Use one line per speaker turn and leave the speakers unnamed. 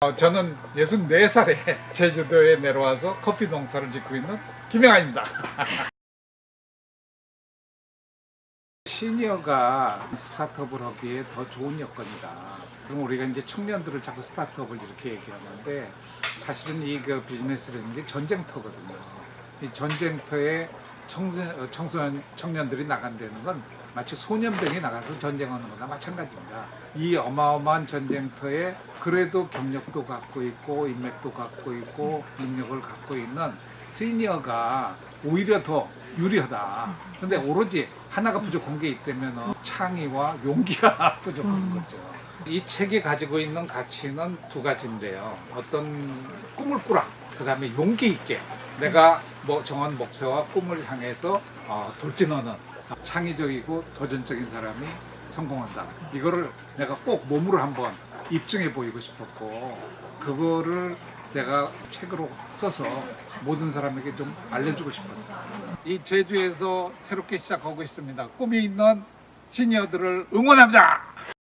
어, 저는 64살에 제주도에 내려와서 커피 농사를 짓고 있는 김영아입니다. 시니어가 스타트업을 하기에 더 좋은 여건이다. 그럼 우리가 이제 청년들을 자꾸 스타트업을 이렇게 얘기하는데 사실은 이 그 비즈니스라는 게 전쟁터거든요. 이 전쟁터에 청년, 어, 청소년, 청년들이 나간다는 건 마치 소년병이 나가서 전쟁하는 거나 마찬가지입니다. 이 어마어마한 전쟁터에 그래도 경력도 갖고 있고 인맥도 갖고 있고 능력을 갖고 있는 시니어가 오히려 더 유리하다. 근데 오로지 하나가 부족한 게 있다면 창의와 용기가 부족한 거죠. 이 책이 가지고 있는 가치는 두 가지인데요. 어떤 꿈을 꾸라. 그 다음에 용기 있게 내가 뭐 정한 목표와 꿈을 향해서 어, 돌진하는 창의적이고 도전적인 사람이 성공한다. 이거를 내가 꼭 몸으로 한번 입증해 보이고 싶었고 그거를 내가 책으로 써서 모든 사람에게 좀 알려주고 싶었어요. 이 제주에서 새롭게 시작하고 있습니다. 꿈이 있는 시니어들을 응원합니다.